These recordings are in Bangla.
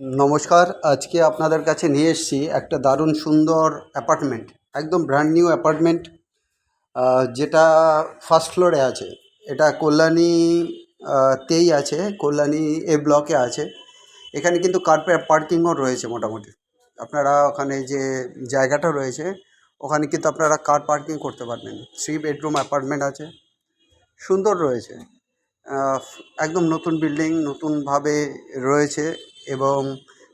নমস্কার, আজকে আপনাদের কাছে নিয়ে এসেছি একটা দারুণ সুন্দর অ্যাপার্টমেন্ট, একদম ব্র্যান্ড নিউ অ্যাপার্টমেন্ট যেটা ফার্স্ট ফ্লোরে আছে। এটা কল্যাণী তেই আছে, কল্যাণী এ ব্লকে আছে। এখানে কিন্তু কার পার্কিংও রয়েছে মোটামুটি। আপনারা ওখানে যে জায়গাটা রয়েছে, ওখানে কিন্তু আপনারা কার পার্কিং করতে পারবেন। থ্রি বেডরুম অ্যাপার্টমেন্ট আছে। সুন্দর রয়েছে। একদম নতুন বিল্ডিং নতুনভাবে রয়েছে। এবং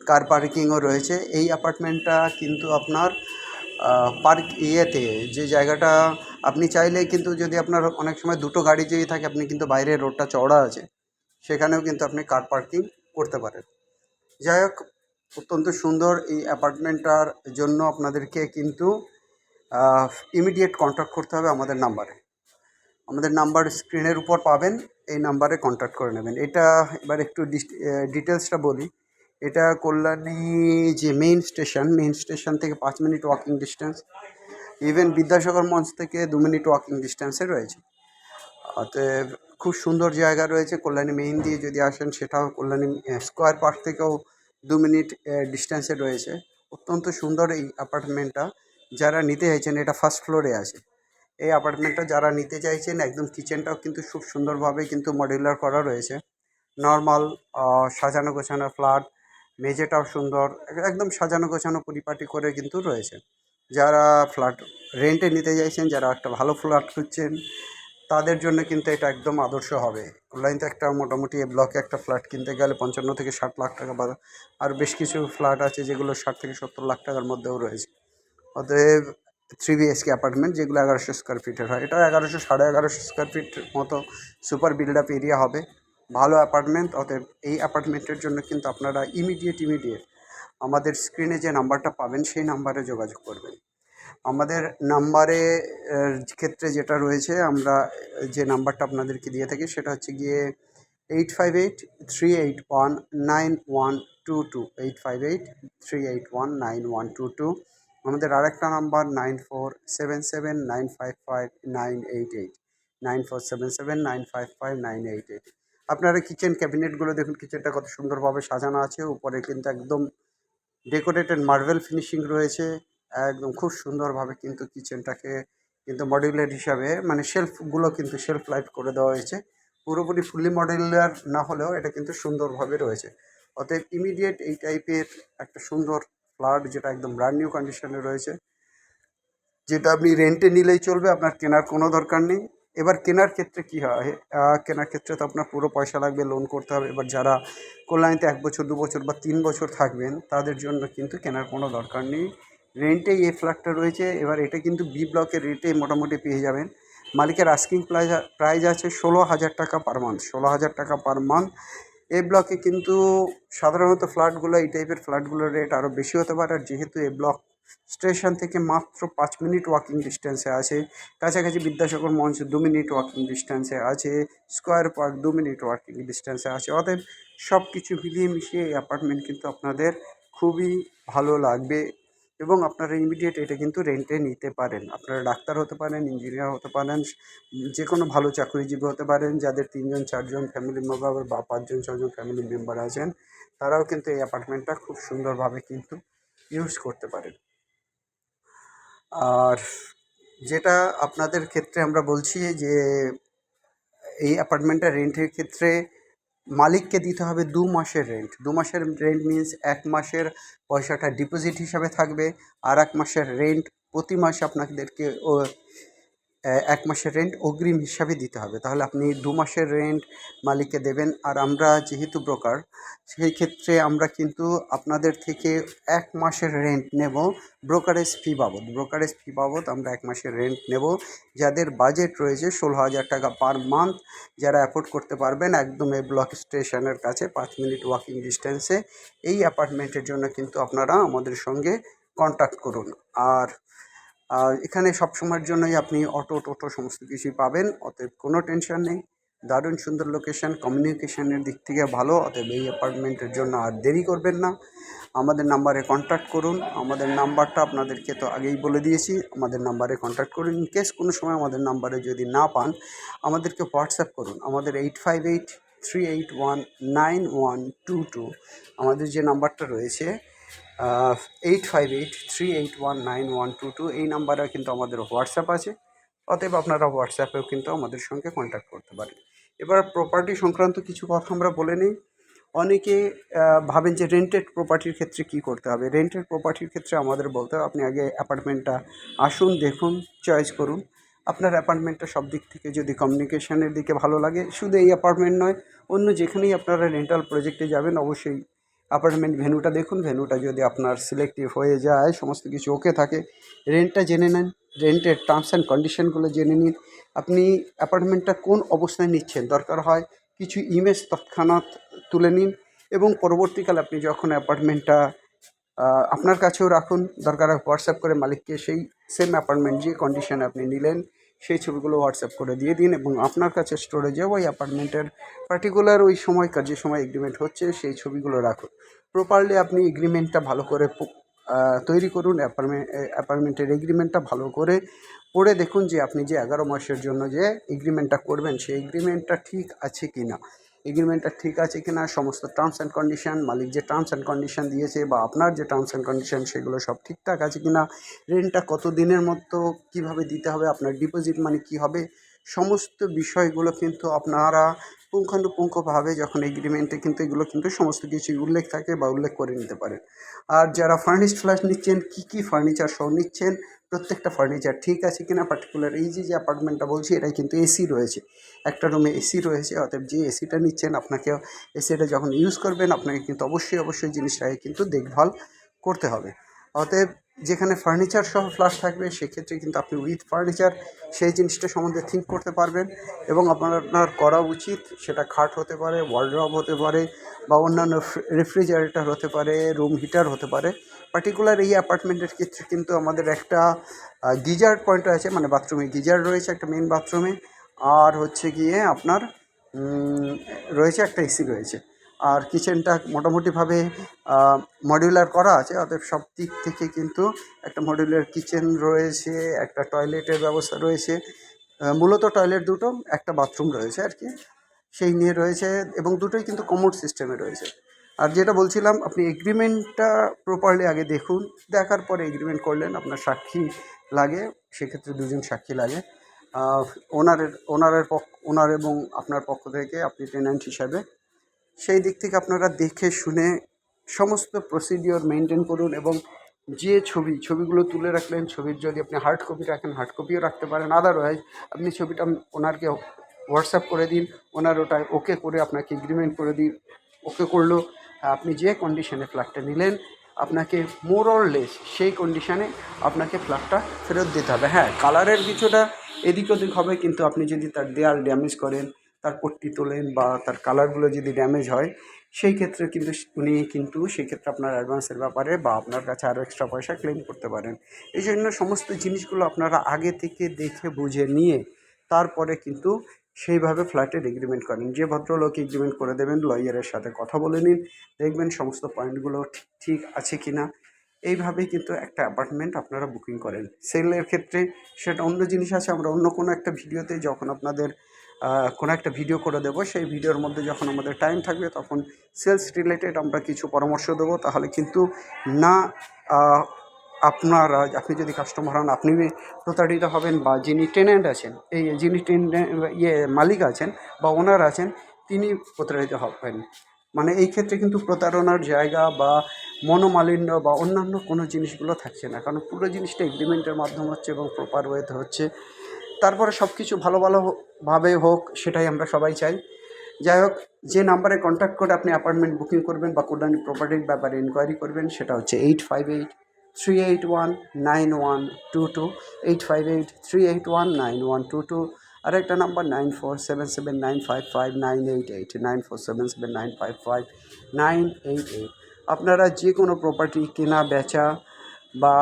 কার পার্কিংও রয়েছে। এই অ্যাপার্টমেন্টটা কিন্তু আপনার পার্ক ইয়েতে, যে জায়গাটা আপনি চাইলে কিন্তু যদি আপনার অনেক সময় দুটো গাড়ি যদি থাকে, আপনি কিন্তু বাইরে রোডটা চওড়া আছে, সেখানেও কিন্তু আপনি কার পার্কিং করতে পারেন। যাই হোক, অত্যন্ত সুন্দর এই অ্যাপার্টমেন্টটার জন্য আপনাদেরকে কিন্তু ইমিডিয়েট কন্ট্যাক্ট করতে হবে আমাদের নাম্বারে আমাদের নাম্বার স্ক্রিনের উপর পাবেন, এই নাম্বারে কন্ট্যাক্ট করে নেবেন। এটা এবার একটু ডিটেলসটা বলি। এটা কল্যাণী যে মেইন স্টেশন মেইন স্টেশন থেকে পাঁচ minute walking distance even Vidyasagar Mancha থেকে দু মিনিট ওয়াকিং ডিস্টেন্সে রয়েছে। অতএব খুব সুন্দর জায়গা রয়েছে কল্যাণী মেইন দিয়ে যদি আসেন, সেটাও কল্যাণী স্কোয়ার পার্ক থেকেও দু মিনিট ডিস্টেন্সে রয়েছে। অত্যন্ত সুন্দর এই অ্যাপার্টমেন্টটা যারা নিতে চাইছেন, এটা ফার্স্ট ফ্লোরে আছে। এই অ্যাপার্টমেন্টটা যারা নিতে চাইছেন, একদম কিচেনটাও কিন্তু খুব সুন্দরভাবে কিন্তু মডিউলার করা রয়েছে। নর্মাল সাজানো গোছানো ফ্ল্যাট মেঝেটাও সুন্দর, একদম সাজানো গোছানো পরিপাটি করে কিন্তু রয়েছে। যারা ফ্ল্যাট রেন্টে নিতে চাইছেন, যারা একটা ভালো ফ্ল্যাট খুঁজছেন, তাদের জন্য কিন্তু এটা একদম আদর্শ হবে। কল্যাণীতে একটা মোটামুটি এ ব্লকে একটা ফ্ল্যাট কিনতে গেলে পঞ্চান্ন থেকে ষাট লাখ টাকা বা আর বেশ কিছু ফ্ল্যাট আছে যেগুলো ষাট থেকে সত্তর লাখ টাকার মধ্যেও রয়েছে। অতএব থ্রি বিএসকে অ্যাপার্টমেন্ট যেগুলো এগারোশো স্কোয়ার ফিটের হয়। এটা এগারোশো, সাড়ে এগারোশো স্কোয়ার ফিট মতো সুপার বিল্ড আপ এরিয়া হবে। ভালো অ্যাপার্টমেন্ট, অতএব এই অ্যাপার্টমেন্টের জন্য কিন্তু আপনারা ইমিডিয়েট ইমিডিয়েট আমাদের স্ক্রিনে যে নাম্বারটা পাবেন, সেই নাম্বারে যোগাযোগ করবেন। আমাদের নাম্বারে ক্ষেত্রে যেটা রয়েছে, আমরা যে নাম্বারটা আপনাদেরকে দিয়ে থাকি, সেটা হচ্ছে গিয়ে eight five eight three eight one nine one two two eight five eight three eight one nine one two two আমাদের আরেকটা number nine four seven seven nine five five nine eight eight nine four seven seven nine five five nine eight eight আপনারা কিচেন ক্যাবিনেটগুলো দেখুন কিচেনটা কত সুন্দরভাবে সাজানো আছে। উপরে কিন্তু একদম ডেকোরেটেড মার্বেল ফিনিশিং রয়েছে। একদম খুব সুন্দরভাবে কিন্তু কিচেনটাকে কিন্তু মডিউলার হিসাবে মানে শেলফগুলো কিন্তু শেলফ লাইট করে দেওয়া হয়েছে। পুরোপুরি ফুললি মডিউলার না হলেও এটা কিন্তু সুন্দরভাবে রয়েছে। অতএব ইমিডিয়েট এই টাইপের একটা সুন্দর ফ্ল্যাট যেটা একদম ব্র্যান্ড নিউ কন্ডিশনে রয়েছে। যেটা আপনি রেন্টে নিলেই চলবে, আপনার কেনার কোনো দরকার নেই। এবার কেনার ক্ষেত্রে কী হয়? কেনার ক্ষেত্রে তো আপনার পুরো পয়সা লাগবে লোন করতে হবে। এবার যারা কল্যাণীতে এক বছর, দু বছর বা তিন বছর থাকবেন, তাদের জন্য কিন্তু কেনার কোনো দরকার নেই। রেন্টেই এই ফ্ল্যাটটা রয়েছে। এবার এটা কিন্তু বি ব্লকের রেটে মোটামুটি পেয়ে যাবেন। মালিকের আস্কিং প্রাইজ প্রাইজ আছে ষোলো হাজার টাকা পার মান্থ ষোলো হাজার টাকা পার মান্থ এই ব্লকে কিন্তু সাধারণত ফ্ল্যাটগুলো এই টাইপের ফ্ল্যাটগুলোর রেট আরও বেশি হতে পারে। আর যেহেতু এই ব্লক স্টেশন থেকে মাত্র পাঁচ মিনিট ওয়াকিং ডিস্টেন্সে আছে। কাছাকাছি বিদ্যাসাগর মঞ্চ দু মিনিট ওয়াকিং ডিস্টেন্সে আছে। স্কোয়ার পার্ক দু মিনিট ওয়াকিং ডিস্টেন্সে আছে। অতএব সব কিছু মিলিয়ে মিশিয়ে এই অ্যাপার্টমেন্ট কিন্তু আপনাদের খুবই ভালো লাগবে এবং আপনারা ইমিডিয়েট এটা কিন্তু রেন্টে নিতে পারেন। আপনারা ডাক্তার হতে পারেন ইঞ্জিনিয়ার হতে পারেন যে কোনো ভালো চাকরিজীবী হতে পারেন, যাদের তিনজন, চারজন ফ্যামিলি মেম্বার বা পাঁচজন ছজন ফ্যামিলি মেম্বার আছেন, তারাও কিন্তু এই অ্যাপার্টমেন্টটা খুব সুন্দরভাবে কিন্তু ইউজ করতে পারেন। আর যেটা আপনাদের ক্ষেত্রে আমরা বলছি যে এই অ্যাপার্টমেন্টটা রেন্টের ক্ষেত্রে মালিককে দিতে হবে দু মাসের রেন্ট দু মাসের রেন্ট মিন্স এক মাসের পয়সাটা ডিপোজিট হিসাবে থাকবে, আর এক মাসের রেন্ট প্রতি মাসে আপনাদেরকে এক মাসের রেন্ট অগ্রিম হিসাবে দিতে হবে। তাহলে আপনি দু মাসের রেন্ট মালিককে দেবেন। আর আমরা যেহেতু ব্রোকার সেই ক্ষেত্রে আমরা কিন্তু আপনাদের থেকে এক মাসের রেন্ট নেব ব্রোকারেজ ফি বাবদ। ব্রোকারেজ ফি বাবদ আমরা এক মাসের রেন্ট নেব। যাদের বাজেট রয়েছে ষোলো হাজার টাকা পার মান্থ যারা অ্যাফোর্ড করতে পারবেন একদম এই ব্লক স্টেশনের কাছে পাঁচ মিনিট ওয়াকিং ডিস্টেন্সে এই অ্যাপার্টমেন্টের জন্য কিন্তু আপনারা আমাদের সঙ্গে কন্ট্যাক্ট করুন। আর আর এখানে সব সময়ের জন্যই আপনি অটো, টোটো সমস্ত কিছুই পাবেন। অতএব কোনো টেনশন নেই। দারুণ সুন্দর লোকেশান কমিউনিকেশনের দিক থেকে ভালো। অতএব এই অ্যাপার্টমেন্টের জন্য আর দেরি করবেন না। আমাদের নাম্বারে কন্ট্যাক্ট করুন। আমাদের নাম্বারটা আপনাদেরকে তো আগেই বলে দিয়েছি। আমাদের নাম্বারে কন্ট্যাক্ট করুন। ইন কেস কোনো সময় আমাদের নাম্বারে যদি না পান, আমাদেরকে হোয়াটসঅ্যাপ করুন। আমাদের eight five eight three eight one nine one two two আমাদের যে নাম্বারটা রয়েছে eight five eight three eight one nine one two two এই নাম্বারে কিন্তু আমাদের হোয়াটসঅ্যাপ আছে। অতএব আপনারা হোয়াটসঅ্যাপেও কিন্তু আমাদের সঙ্গে কন্ট্যাক্ট করতে পারেন। এবার প্রপার্টি সংক্রান্ত কিছু কথা আমরা বলে নিই। অনেকে ভাবেন যে রেন্টেড প্রপার্টির ক্ষেত্রে কি করতে হবে? রেন্টেড প্রপার্টির ক্ষেত্রে আমাদের বলতে হবে, আপনি আগে অ্যাপার্টমেন্টটা আসুন, দেখুন চয়েস করুন। আপনার অ্যাপার্টমেন্টটা সব দিক থেকে যদি কমিউনিকেশনের দিকে ভালো লাগে, শুধু এই অ্যাপার্টমেন্ট নয়, অন্য যেখানেই আপনারা রেন্টাল প্রজেক্টে যাবেন, অবশ্যই অ্যাপার্টমেন্ট ভেনুটা দেখুন ভেনুটা যদি আপনার সিলেক্টিভ হয়ে যায়, সমস্ত কিছু ওকে থাকে রেন্টটা জেনে নেন রেন্টের টার্মস অ্যান্ড কন্ডিশনগুলো জেনে নিন। আপনি অ্যাপার্টমেন্টটা কোন অবস্থায় নিচ্ছেন, দরকার হয় কিছু ইমেজ তৎক্ষণাৎ তুলে নিন এবং পরবর্তীকালে আপনি যখন অ্যাপার্টমেন্টটা আপনার কাছেও রাখুন, দরকার হয় হোয়াটসঅ্যাপ করে মালিককে সেই সেম অ্যাপার্টমেন্ট যে কন্ডিশনে আপনি নিলেন সেই ছবিগুলো হোয়াটসঅ্যাপ করে দিয়ে দিন এবং আপনার কাছে স্টোরেজে ওই অ্যাপার্টমেন্টের পার্টিকুলার ওই সময়কার যে সময় এগ্রিমেন্ট হচ্ছে সেই ছবিগুলো রাখুন। প্রপারলি আপনি এগ্রিমেন্টটা ভালো করে তৈরি করুন অ্যাপার্টমেন্ট অ্যাপার্টমেন্টের এগ্রিমেন্টটা ভালো করে পড়ে দেখুন যে আপনি যে এগারো মাসের জন্য যে এগ্রিমেন্টটা করবেন, সেই এগ্রিমেন্টটা ঠিক আছে কি না এগ্রিমেন্টটা ঠিক আছে কি না সমস্ত টার্মস অ্যান্ড কন্ডিশন মালিক যে টার্মস অ্যান্ড কন্ডিশন দিয়েছে বা আপনার যে টার্মস অ্যান্ড কন্ডিশন সেগুলো সব ঠিকঠাক আছে কি না রেন্টটা কত দিনের মতো কীভাবে দিতে হবে, আপনার ডিপোজিট মানে কী হবে সমস্ত বিষয়গুলো কিন্তু আপনারা পুঙ্খানুপুঙ্খভাবে যখন এগ্রিমেন্টে কিন্তু এগুলো কিন্তু সমস্ত কিছু উল্লেখ থাকে বা উল্লেখ করে নিতে পারেন। আর যারা ফার্নিশড ফ্ল্যাট নিচ্ছেন, কী কী ফার্নিচার সহ নিচ্ছেন, প্রত্যেকটা ফার্নিচার ঠিক আছে কিনা পার্টিকুলার এই যে যে অ্যাপার্টমেন্টটা বলছি, এটাই কিন্তু এসি রয়েছে। একটা রুমে এসি রয়েছে, অতএব যে এসিটা নিচ্ছেন আপনাকে এসিটা যখন ইউজ করবেন, আপনাকে কিন্তু অবশ্যই অবশ্যই জিনিসটাকে কিন্তু দেখভাল করতে হবে। অতএব যেখানে ফার্নিচার সহ ফ্ল্যাট থাকবে, সেক্ষেত্রে কিন্তু আপনি উইথ ফার্নিচার সেই জিনিসটা সম্বন্ধে থিঙ্ক করতে পারবেন এবং আপনার আপনার করা উচিত সেটা খাট হতে পারে ওয়ার্ড্রব হতে পারে বা অন্যান্য রেফ্রিজারেটর হতে পারে রুম হিটার হতে পারে। পার্টিকুলার এই অ্যাপার্টমেন্টের ক্ষেত্রে কিন্তু আমাদের একটা গিজার পয়েন্ট আছে মানে বাথরুমে গিজার রয়েছে একটা মেন বাথরুমে আর হচ্ছে গিয়ে আপনার রয়েছে একটা এসি রয়েছে। আর কিচেনটা মোটামুটিভাবে মডিউলার করা আছে, অতএব সব দিক থেকে কিন্তু একটা মডিউলার কিচেন রয়েছে, একটা টয়লেটের ব্যবস্থা রয়েছে। মূলত টয়লেট দুটো, একটা বাথরুম রয়েছে আর কি। সেই নিয়ে রয়েছে এবং দুটোই কিন্তু কমোড সিস্টেমে রয়েছে। আর যেটা বলছিলাম, আপনি এগ্রিমেন্টটা প্রপারলি আগে দেখুন, দেখার পরে এগ্রিমেন্ট করলেন, আপনার সাক্ষী লাগে, সেক্ষেত্রে দুজন সাক্ষী লাগে। ওনারের ওনারের পক্ষ ওনার এবং আপনার পক্ষ থেকে আপনি টেন্যান্ট হিসাবে সেই দিক থেকে আপনারা দেখে শুনে সমস্ত প্রসিডিওর মেনটেন করুন এবং যে ছবি, ছবিগুলো তুলে রাখলেন, ছবির যদি আপনি হার্ড কপি রাখেন হার্ড কপিও রাখতে পারেন। আদারওয়াইজ আপনি ছবিটা ওনারকে হোয়াটসঅ্যাপ করে দিন, ওনার ওটা ওকে করে আপনাকে এগ্রিমেন্ট করে দিন ওকে করল। আপনি যে কন্ডিশনে ফ্ল্যাটটা নিলেন, আপনাকে মোর অর লেস সেই কন্ডিশনে আপনাকে ফ্ল্যাটটা ফেরত দিতে হবে। হ্যাঁ কালারের কিছুটা এদিক ওদিক হবে, কিন্তু আপনি যদি তার দেয়াল ড্যামেজ করেন তার পট্টি তোলেন বা তার কালারগুলো যদি ড্যামেজ হয়, সেই ক্ষেত্রে কিন্তু উনি কিন্তু সেই ক্ষেত্রে আপনার অ্যাডভান্সের ব্যাপারে বা আপনার কাছে আরও এক্সট্রা পয়সা ক্লেম করতে পারেন। এই জন্য সমস্ত জিনিসগুলো আপনারা আগে থেকে দেখে বুঝে নিয়ে তারপরে কিন্তু সেইভাবে ফ্ল্যাটের এগ্রিমেন্ট করেন। যে ভদ্রলোক এগ্রিমেন্ট করে দেবেন লয়ারের সাথে কথা বলে নিন, দেখবেন সমস্ত পয়েন্টগুলো ঠিক ঠিক আছে কি না এইভাবেই কিন্তু একটা অ্যাপার্টমেন্ট আপনারা বুকিং করেন। সেলের ক্ষেত্রে সেটা অন্য জিনিস আছে, আমরা অন্য কোনো একটা ভিডিওতে যখন আপনাদের কোনো একটা ভিডিও করে দেবো। সেই ভিডিওর মধ্যে যখন আমাদের টাইম থাকবে, তখন সেলস রিলেটেড আমরা কিছু পরামর্শ দেবো। তাহলে কিন্তু না আপনার, আপনি যদি কাস্টমার হন, আপনি প্রতারিত হবেন বা যিনি টেনেন্ট আছেন, এই যিনি ইয়ে মালিক আছেন বা ওনার আছেন, তিনি প্রতারিত হবেন। মানে এই ক্ষেত্রে কিন্তু প্রতারণার জায়গা বা মনোমালিন্য বা অন্যান্য কোনো জিনিসগুলো থাকছে না। কারণ পুরো জিনিসটা এগ্রিমেন্টের মাধ্যমে হচ্ছে এবং প্রপার ওয়েতে হচ্ছে। তারপরে সব কিছু ভালো ভালোভাবে হোক, সেটাই আমরা সবাই চাই। যাই হোক, যে নাম্বারে কন্ট্যাক্ট করে আপনি অ্যাপার্টমেন্ট বুকিং করবেন বা কল্যাণী প্রপার্টির ব্যাপারে ইনকোয়ারি করবেন, সেটা হচ্ছে eight five eight three eight one nine one two two eight five eight three eight one nine one two two আরেকটা number nine four seven seven nine five five nine eight eight nine four seven seven nine five five nine eight eight আপনারা যে কোনো প্রপার্টি কেনা, বেচা বা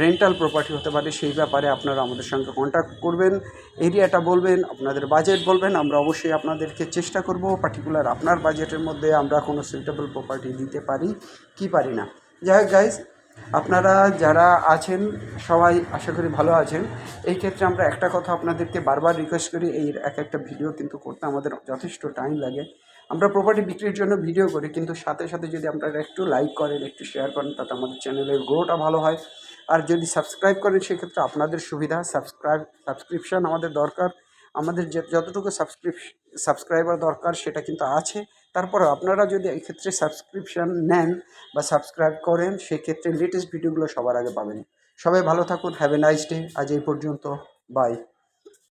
রেন্টাল প্রপার্টি হতে পারে, সেই ব্যাপারে আপনারা আমাদের সঙ্গে কন্ট্যাক্ট করবেন এরিয়াটা বলবেন, আপনাদের বাজেট বলবেন, আমরা অবশ্যই আপনাদেরকে চেষ্টা করব পার্টিকুলার আপনার বাজেটের মধ্যে আমরা কোনো সুইটেবল প্রপার্টি দিতে পারি কি পারি না। যাই হোক গাইজ আপনারা যারা আছেন, সবাই আশা করি ভালো আছেন। এই ক্ষেত্রে আমরা একটা কথা আপনাদেরকে বারবার রিকোয়েস্ট করি, এই এক একটা ভিডিও কিন্তু করতে আমাদের যথেষ্ট টাইম লাগে। আমরা প্রপার্টি বিক্রির জন্য ভিডিও করি, কিন্তু সাথে সাথে যদি আপনারা একটু লাইক করেন, একটু শেয়ার করেন, তাতে আমাদের চ্যানেলের গ্রোটা ভালো হয়। আর যদি সাবস্ক্রাইব করেন, সেক্ষেত্রে আপনাদের সুবিধা। সাবস্ক্রাইব সাবস্ক্রিপশান আমাদের দরকার। আমাদের যে, যতটুকু সাবস্ক্রিপ সাবস্ক্রাইবার দরকার, সেটা কিন্তু আছে। তারপরে আপনারা যদি এক্ষেত্রে ক্ষেত্রে সাবস্ক্রিপশন নেন বা সাবস্ক্রাইব করেন, সেক্ষেত্রে লেটেস্ট ভিডিওগুলো সবার আগে পাবেন। সবাই ভালো থাকুন হ্যাভ এ নাইস ডে আজ এই পর্যন্ত বাই